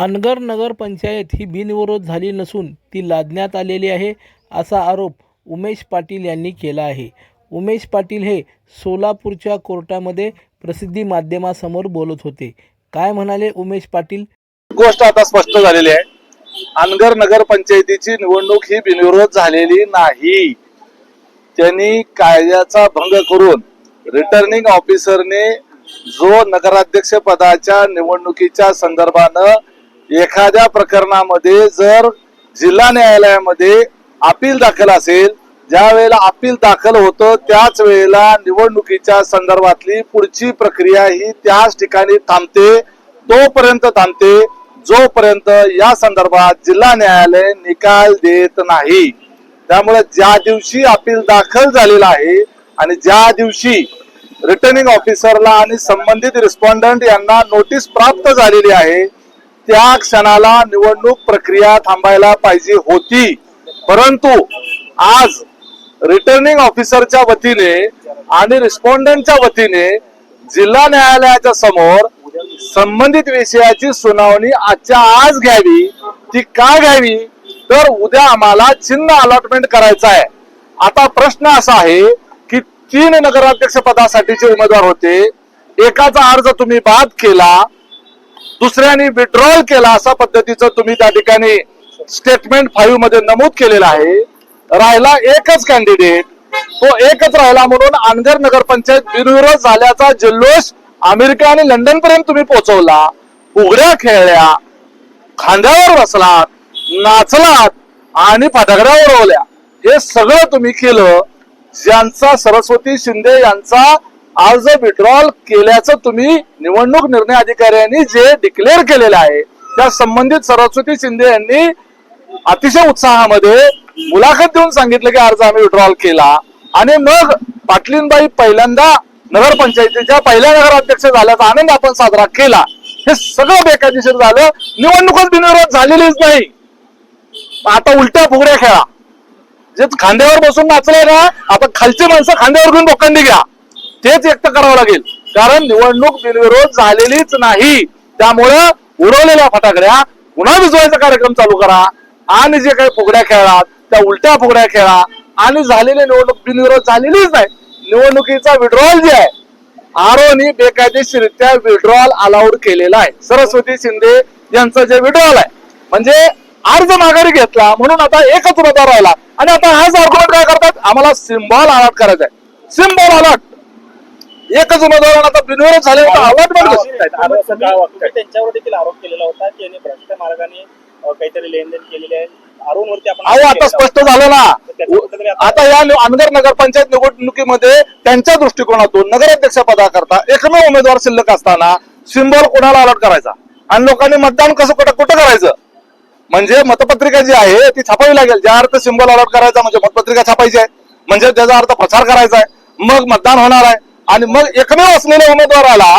अनगर नगरपंचायत ही बिनविरोध झाली नसून ती लादण्यात आलेली आहे असा आरोप उमेश पाटील यांनी केला आहे. उमेश पाटील हे सोलापूरच्या कोर्टामध्ये प्रसिद्धी माध्यमासमोर बोलत होते. काय म्हणाले उमेश पाटील? गोष्ट आता स्पष्ट झालेली आहे. अनगर नगर पंचायतीची निवडणूक ही बिनविरोध झालेली नाही. त्यांनी कायद्याचा भंग करून रिटर्निंग ऑफिसरने जो नगराध्यक्ष पदाच्या निवडणुकीच्या संदर्भानं एखाद्या प्रकरणामध्ये जर जिल्हा न्यायालयामध्ये अपील दाखल असेल ज्या वेळेला अपील दाखल होतं त्याच वेळेला निवडणुकीच्या संदर्भातली पुढची प्रक्रिया ही त्याच ठिकाणी थांबते तोपर्यंत थांबते जोपर्यंत या संदर्भात जिल्हा न्यायालय निकाल देत नाही. त्यामुळे ज्या दिवशी अपील दाखल झालेला आहे आणि ज्या दिवशी रिटर्निंग ऑफिसरला आणि संबंधित रिस्पॉन्डंट यांना नोटीस प्राप्त झालेली आहे त्या क्षणाला निवडणूक प्रक्रिया थांबायला पाहिजे होती. परंतु आज रिटर्निंग ऑफिसरच्या वतीने आणि रिस्पॉन्डंटच्या वतीने जिल्हा न्यायालयाच्या समोर संबंधित विषयाची सुनावणी आजच्या आज घ्यावी ती का घ्यावी? तर उद्या आम्हाला चिन्ह अलॉटमेंट करायचं आहे. आता प्रश्न असा आहे की तीन नगराध्यक्ष पदासाठीचे उमेदवार होते. एकाचा अर्ज तुम्ही बाद केला दुसऱ्याने विड्रॉल केला असा पद्धतीचं तुम्ही त्या ठिकाणी स्टेटमेंट फाईव्हमध्ये नमूद केलेलं आहे. राहिला एकच कॅन्डिडेट तो एकच राहिला म्हणून आनगर नगरपंचायत बिनविरोध झाल्याचा जल्लोष अमेरिका आणि लंडन पर्यंत तुम्ही पोहोचवला. उघड्या खेळल्या खांद्यावर बसलात नाचलात आणि फटाकड्या उडवल्या. हे सगळं तुम्ही केलं. ज्यांचा सरस्वती शिंदे यांचा अर्ज विड्रॉल केल्याचं तुम्ही निवडणूक निर्णय अधिकाऱ्यांनी जे डिक्लेअर केलेलं आहे त्या संबंधित सरस्वती शिंदे यांनी अतिशय उत्साहामध्ये मुलाखत देऊन सांगितलं की अर्ज आम्ही विड्रॉल केला. आणि मग पाटलीनबाई पहिल्यांदा नगरपंचायतीच्या पहिल्या नगराध्यक्ष झाल्याचा आनंद आपण साजरा केला. हे सगळं बेकायदेशीर झालं. निवडणूकच बिनविरोध झालेलीच नाही. आता उलट्या फुगड्या खेळा. जे खांद्यावर बसून नाचले ना आता खालची माणसं खांद्यावर घेऊन लोकांनी घ्या. तेच व्यक्त करावं लागेल. कारण निवडणूक बिनविरोध झालेलीच नाही. त्यामुळं उडवलेल्या फटाकड्या पुन्हा विजवायचा कार्यक्रम चालू करा. आणि जे काही फुगड्या खेळात त्या उलट्या फुगड्या खेळा. आणि झालेली निवडणूक बिनविरोध झालेलीच नाही. निवडणुकीचा विड्रॉल जे आहे आरोनी बेकायदेशीरित्या विड्रॉल अलाउड केलेला आहे. सरस्वती शिंदे यांचं जे विड्रॉल आहे म्हणजे अर्ज माघारी घेतला म्हणून आता एकच उमेदवार राहिला. आणि आता हाच आर्ग्युमेंट काय करतात. आम्हाला सिम्बॉल अलॉट करायचा आहे सिम्बॉल अलॉट एकच उमेदवार आता बिनविरोध झाले त्यांच्यावर देखील आरोप केलेला होता की यांनी भ्रष्ट मार्गाने काहीतरी लेनदेन केलेले आहे. अहो आता स्पष्ट झालं ना. आता या अनगर नगरपंचायत निवडणुकीमध्ये त्यांच्या दृष्टिकोनातून नगराध्यक्ष पदाकरता एकमेव उमेदवार शिल्लक असताना सिम्बॉल कोणाला अलॉट करायचा? आणि लोकांनी मतदान कसं कुठं कुठं करायचं? म्हणजे मतपत्रिका जी आहे ती छापावी लागेल. ज्या अर्थ सिम्बॉल अलॉट करायचा म्हणजे मतपत्रिका छापायची आहे. म्हणजे त्याचा अर्थ प्रचार करायचा आहे. मग मतदान होणार आहे. आणि मग एकमेव असलेल्या उमेदवाराला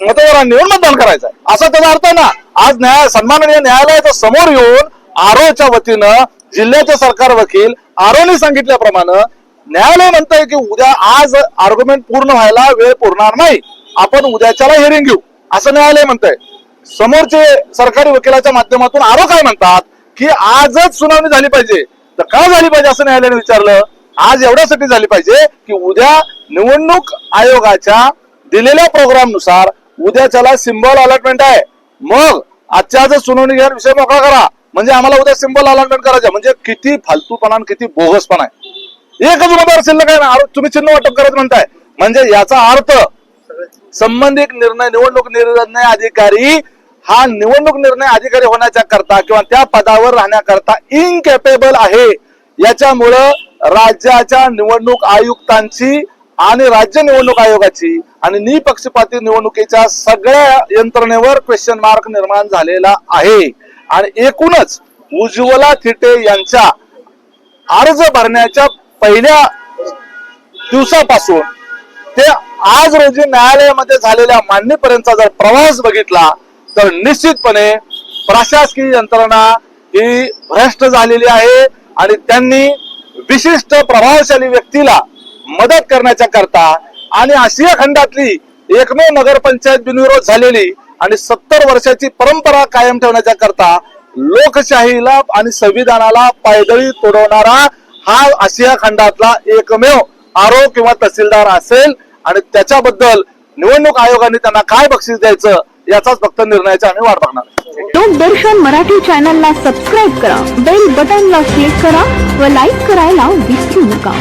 मतदारांनी येऊन मतदान करायचं आहे असा त्याचा अर्थ आहे ना? आज न्याय सन्माननीय न्यायालयाच्या समोर येऊन आरोच्या वतीनं जिल्ह्याचे सरकार वकील आरोने सांगितल्याप्रमाणे न्यायालय म्हणतंय की उद्या आज आर्ग्युमेंट पूर्ण व्हायला वेळ पुरणार नाही. आपण उद्याच्याला हिअरिंग घेऊ. असं न्यायालय म्हणतंय. समोरचे सरकारी वकिलाच्या माध्यमातून आरो काय म्हणतात की आजच सुनावणी झाली पाहिजे. तर का झाली पाहिजे असं न्यायालयाने विचारलं? आज एवढ्यासाठी झाली पाहिजे की उद्या निवडणूक आयोगाच्या दिलेल्या प्रोग्रामनुसार उद्याच्याला सिम्बॉल अलॉटमेंट आहे. मग आजच्या जर सुनावणी घ्या विषय मोकळा करा. म्हणजे आम्हाला उद्या सिम्बॉल अलॉटमेंट करायचं. म्हणजे किती फालतूपणा आणि किती बोगसपणा आहे. एकच उमेदवार शिल्लक आहे ना. तुम्ही चिन्ह वाटप करत म्हणताय. म्हणजे याचा अर्थ संबंधित निर्णय निवडणूक निर्णय अधिकारी हा निवडणूक निर्णय अधिकारी होण्याच्या करता किंवा त्या पदावर राहण्याकरता इनकॅपेबल आहे. याच्यामुळं राज्याच्या निवडणूक आयुक्तांची आणि राज्य निवडणूक आयोगाची आणि निपक्षपाती निवडणुकीच्या सगळ्या यंत्रणेवर क्वेश्चन मार्क निर्माण झालेला आहे. आणि एकूणच उज्ज्वला थिटे यांच्या अर्ज भरण्याच्या पहिल्या दिवसापासून ते आज रोजी न्यायालयामध्ये झालेल्या मांडणीपर्यंतचा जर प्रवास बघितला तर निश्चितपणे प्रशासकीय यंत्रणा ही भ्रष्ट झालेली आहे. आणि त्यांनी विशिष्ट प्रभावशाली व्यक्तीला मदत करण्याच्या करता आणि आशिया खंडातली एकमेव नगरपंचायत बिनविरोध झालेली आणि सत्तर वर्षाची परंपरा कायम ठेवण्याच्या करता लोकशाहीला आणि संविधानाला पायदळी तोडवणारा हा आशिया खंडातला एकमेव आरो किंवा तहसीलदार असेल आणि त्याच्याबद्दल निवडणूक आयोगाने त्यांना काय बक्षीस द्यायचं याचाच फक्त निर्णयाचा आम्ही वाट बघणार लोकदर्शन मराठी चॅनलला सबस्क्राईब करा. बेल बटनला क्लिक करा व लाईक करायला विसरू नका.